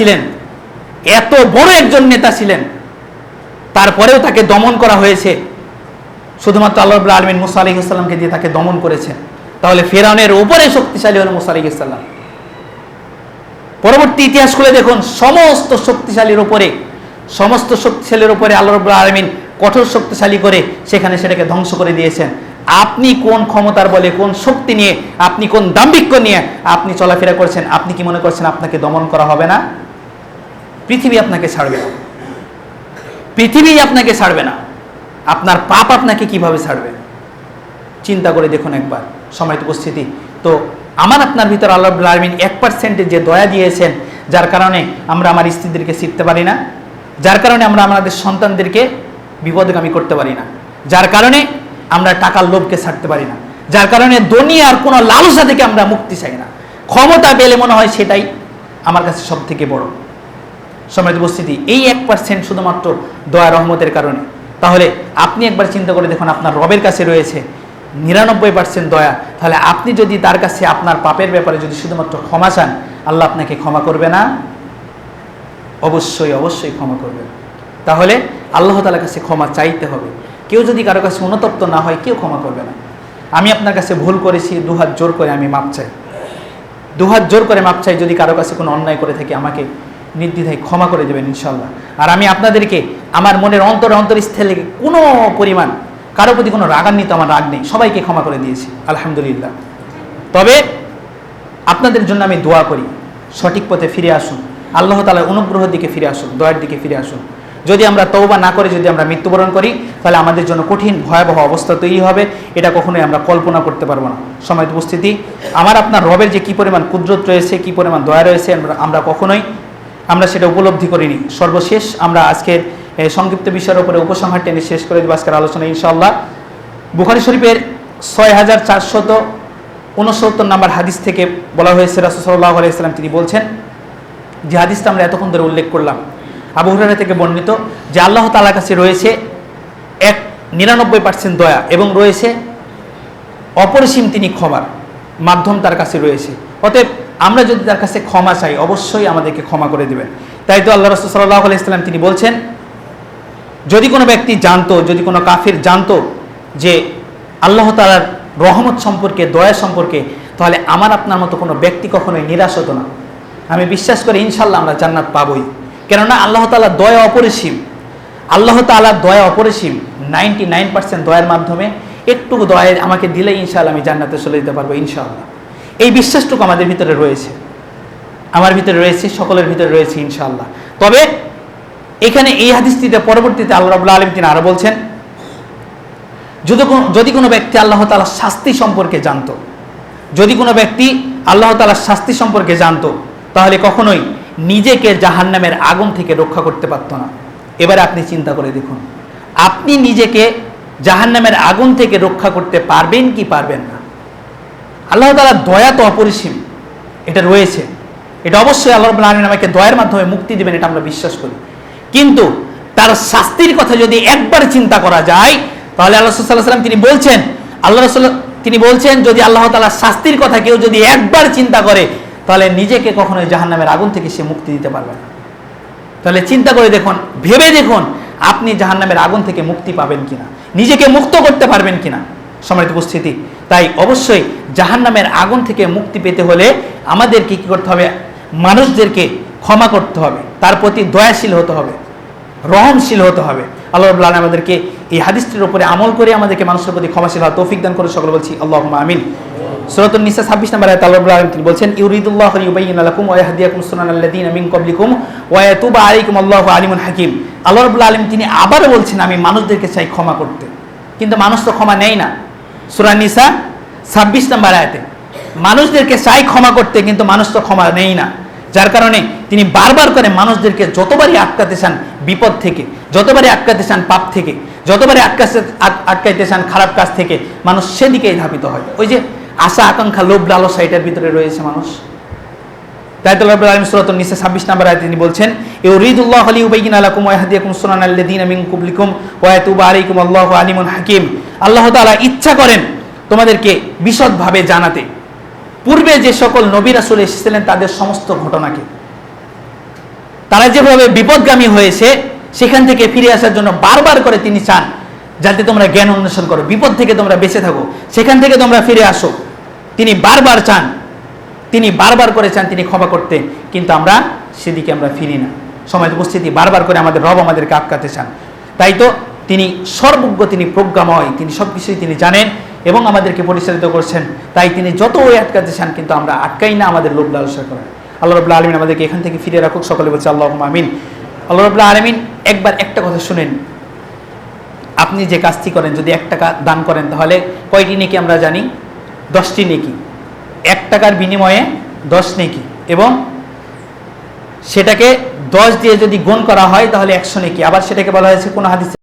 ছিলেন। এত বড় একজন নেতা ছিলেন। তারপরেও তাকে দমন করা হয়েছে। শুধুমাত্র আল্লাহ আলমিন মুসা আলি ইসলামকে দিয়ে তাকে দমন করেছেন। তাহলে ফেরাউনের উপরে শক্তিশালী হল মুসা আলি ইসলাম পরবর্তী ইতিহাস খুলে দেখুন, সমস্ত শক্তিশালীর উপরে, সমস্ত শক্তিশালীর উপরে আল্লাহ রবুল্লা আলমিন কঠোর শক্তিশালী করে সেখানে সেটাকে ধ্বংস করে দিয়েছেন। আপনি কোন ক্ষমতার বলে, কোন শক্তি নিয়ে, আপনি কোন দাম্ভিক্য নিয়ে আপনি চলাফেরা করছেন, আপনি কি মনে করছেন আপনাকে দমন করা হবে না? পৃথিবী আপনাকে ছাড়বে না। পৃথিবী আপনাকে ছাড়বে না। আপনার পাপ আপনাকে কীভাবে ছাড়বে? চিন্তা করে দেখুন একবার। সময় উপস্থিতি। তো আমার আপনার ভিতর আল্লাহ আলমিন এক পার্সেন্টে যে দয়া দিয়েছেন, যার কারণে আমরা আমার স্ত্রীদেরকে শিখতে পারি না, যার কারণে আমরা আমাদের সন্তানদেরকে বিপদগামী করতে পারি না, যার কারণে আমরা টাকার লোভকে ছাড়তে পারি না, যার কারণে দুনিয়ার কোনো লালসা থেকে আমরা মুক্তি চাই না। ক্ষমতা পেলে মনে হয় সেটাই আমার কাছে সব থেকে বড়। সময় উপস্থিতি, এই এক পার্সেন্ট শুধুমাত্র দয়া রহমতের কারণে। তাহলে আপনি একবার চিন্তা করে দেখুন, আপনার রবের কাছে রয়েছে নিরানব্বই পার্সেন্ট দয়া। তাহলে আপনি যদি তার কাছে আপনার পাপের ব্যাপারে যদি শুধুমাত্র ক্ষমা চান, আল্লাহ আপনাকে ক্ষমা করবে না? অবশ্যই অবশ্যই ক্ষমা করবে তাহলে আল্লাহ তালার কাছে ক্ষমা চাইতে হবে। কেউ যদি কারও কাছে অনুতপ্ত না হয়, কেউ ক্ষমা করবে না। আমি আপনার কাছে ভুল করেছি, দুহাত জোর করে আমি মাপ চাই। দুহাত জোর করে মাপ চাই যদি কারও কাছে কোনো অন্যায় করে থাকি আমাকে নির্দ্বিধায় ক্ষমা করে দেবেন ইনশাল্লাহ আর আমি আপনাদেরকে আমার মনের অন্তর অন্তরস্থলে কোনো পরিমাণ, কারও প্রতি কোনো রাগান্বিত আমার রাগ নেই, সবাইকে ক্ষমা করে দিয়েছি, আলহামদুলিল্লাহ। তবে আপনাদের জন্য আমি দোয়া করি, সঠিক পথে ফিরে আসুন, আল্লাহ তালার অনুগ্রহের দিকে ফিরে আসুন, দয়ার দিকে ফিরে আসুন। যদি আমরা তৌবা না করে, যদি আমরা মৃত্যুবরণ করি, তাহলে আমাদের জন্য কঠিন, ভয়াবহ অবস্থা তৈরি হবে, এটা কখনোই আমরা কল্পনা করতে পারব না। সময় উপস্থিতি, আমার আপনার রবের যে কী পরিমাণ কুদরত রয়েছে, কী পরিমাণ দয়া রয়েছে, আমরা কখনোই আমরা সেটা উপলব্ধি করিনি। সর্বশেষ আমরা আজকের সংক্ষিপ্ত বিষয়ের উপরে উপসংহার টেনে শেষ করে দেবো আজকের আলোচনা, ইনশাআল্লাহ। বুখারি শরীফের ছয় হাজার চারশত উনসত্তর নাম্বার হাদিস থেকে বলা হয়েছে রাসুসাল্লাহ আলাইসাল্লাম তিনি বলছেন, যে হাদিসটা আমরা এতক্ষণ ধরে উল্লেখ করলাম। আবু হুরারা থেকে বর্ণিত যে আল্লাহ তালার কাছে রয়েছে এক নিরানব্বই পার্সেন্ট দয়া এবং রয়েছে অপরিসীম তিনি ক্ষমার মাধ্যম তার কাছে রয়েছে। অতএব আমরা যদি তার কাছে ক্ষমা চাই, অবশ্যই আমাদেরকে ক্ষমা করে দেবেন। তাই তো আল্লাহ রসুল সাল্লাহ আলাইসাল্লাম তিনি বলছেন, যদি কোনো ব্যক্তি জানতো, যদি কোনো কাফির জানতো যে আল্লাহ তালার রহমত সম্পর্কে, দয়া সম্পর্কে, তাহলে আমার আপনার মতো কোনো ব্যক্তি কখনোই নিরাশ হতো না। আমি বিশ্বাস করি ইনশাল্লাহ আমরা জান্নাত পাবই। কেননা আল্লাহ তালা দয়া অপরিসীম। আল্লাহ তালার দয়া অপরিসীম। নাইনটি নাইন পার্সেন্ট দয়ার মাধ্যমে একটু দয়া আমাকে দিলে ইনশাল্লাহ আমি জান্নাতে চলে যেতে পারব ইনশাআল্লাহ। এই বিশ্বাসটুকু আমাদের ভিতরে রয়েছে। আমার ভিতরে রয়েছে, সকলের ভিতরে রয়েছে ইনশাআল্লাহ। তবে এখানে এই হাদিসটিতে পরবর্তীতে আল্লাহ রাবুল্লাহ আলম তিনি আরও বলছেন, যদি কোনো যদি কোনো ব্যক্তি আল্লাহ তালার শাস্তি সম্পর্কে জানতো, যদি কোনো ব্যক্তি আল্লাহ তালার শাস্তি সম্পর্কে জানতো, তাহলে কখনোই নিজেকে জাহান্নামের আগুন থেকে রক্ষা করতে পারতো না। এবারে আপনি চিন্তা করে দেখুন, আপনি নিজেকে জাহান্নামের আগুন থেকে রক্ষা করতে পারবেন কি পারবেন না? আল্লাহ তালার দয়া তো অপরিসীম। এটা রয়েছে। এটা অবশ্যই আল্লাহ রবুল্লা আলমিন আমাকে দয়ার মাধ্যমে মুক্তি দেবেন, এটা আমরা বিশ্বাস করি। কিন্তু তার শাস্তির কথা যদি একবার চিন্তা করা যায়, তাহলে আল্লাহ সাল্লাম তিনি বলছেন, আল্লাহ রসুল, তিনি বলছেন, যদি আল্লাহ তালার শাস্তির কথা কেউ যদি একবার চিন্তা করে, তাহলে নিজেকে কখনোই জাহান্নামের আগুন থেকে সে মুক্তি দিতে পারবে না। তাহলে চিন্তা করে দেখুন, ভেবে দেখুন, আপনি জাহান্নামের আগুন থেকে মুক্তি পাবেন কিনা, নিজেকে মুক্ত করতে পারবেন কিনা। সম্মানিত উপস্থিতি। তাই অবশ্যই জাহান্নামের আগুন থেকে মুক্তি পেতে হলে আমাদেরকে কী করতে হবে? মানুষদেরকে ক্ষমা করতে হবে। তার প্রতি দয়াশীল হতে হবে। রহমশীল হতে হবে। আল্লাহ রবুল্লাহ আমাদেরকে এই হাদিসটির উপরে আমল করে আমাদেরকে মানুষের প্রতি ক্ষমাশীল হওয়া তৌফিক দান করে সকল বলছি আল্লাহ আমিন। সুরাতুন নিসা 26 নম্বর আয়াত আল্লাহ আলামিন তিনি বলছেন, ইউরিদুল্লাহু লিয়ুবাইয়িনা লাকুম ওয়া ইয়াহদিয়াকুম সুনানাল লাযিনা মিন ক্বাবলিকুম ওয়া ইয়াতুবা আলাইকুম আল্লাহু আলিমুন হাকিম। আল্লাহ রাব্বুল আলামিন তিনি আবার বলছেন, আমি মানুষদেরকে চাই ক্ষমা করতে। কিন্তু মানুষ তো ক্ষমা নেয় না। সূরা ছাব্বিশ 26 নম্বর আয়াতে, মানুষদেরকে চাই ক্ষমা করতে, কিন্তু মানুষ তো ক্ষমা নেই না। যার কারণে তিনি বারবার করে মানুষদেরকে যতবারই আটকাতে চান বিপদ থেকে, যতবারই আটকাতে চান পাপ থেকে, যতবারই আটকাতে আটকাইতে চান খারাপ কাজ থেকে, মানুষ সেদিকেই ধাবিত হয়। ওই যে আশা, আকাঙ্ক্ষা, লোভ, লালসা, এটার ভিতরে রয়েছে মানুষ। তাই তো রব্বুল আলামিন সূরাতুন নিসা 26 নম্বর আয়াতে তিনি বলছেন, ইউরিদুল্লাহু লিয়ুবাইয়িনা লাকুম ওয়া ইয়াহদিয়াকুম সুনানাল লাযিনা মিন ক্বাবলিকুম ওয়া ইয়াতুবা আলাইকুম, আল্লাহু আলিমুন হাকিম। আল্লাহ তাআলা ইচ্ছা করেন তোমাদেরকে বিশদভাবে জানাতে। পূর্বে যে সকল নবী রাসূল এসেছিলেন, তাদের সমস্ত ঘটনাকে। তারা যেভাবে বিপদগামী হয়েছে, সেখান থেকে ফিরে আসার জন্য বারবার করে তিনি চান, যাতে তোমরা জ্ঞান অন্বেষণ করো। বিপদ থেকে তোমরা বেঁচে থাকো, সেখান থেকে তোমরা ফিরে আসো। তিনি বারবার চান তিনি বারবার করে চান তিনি ক্ষমা করতে। কিন্তু আমরা সেদিকে আমরা ফিরি না। সময় উপস্থিতি বারবার করে আমাদের রব আমাদেরকে আটকাতে চান। তাই তো তিনি সর্বজ্ঞ, তিনি প্রজ্ঞাময়, তিনি সব কিছুই তিনি জানেন এবং আমাদেরকে পরিচালিত করছেন। তাই তিনি যত ওই আটকাতে চান, কিন্তু আমরা আটকাই না আমাদের লোভ লালসা করেন আল্লাহ রবুল্লা আলমিন আমাদেরকে এখান থেকে ফিরে রাখুক। সকলে বলছে আল্লাহ আমিন। আল্লাহ রবুল্লা আলমিন একবার একটা কথা শুনেন। আপনি যে কাজটি করেন, যদি এক টাকা দান করেন, তাহলে কয়টি নেকি আমরা জানি? দশটি নেকি। এক টাকার বিনিময়ে দশ নেকি এবং সেটাকে দশ দিয়ে যদি গুণ করা হয় তাহলে একশো নেকি। আবার সেটাকে বলা হয়েছে কোনো হাদিসে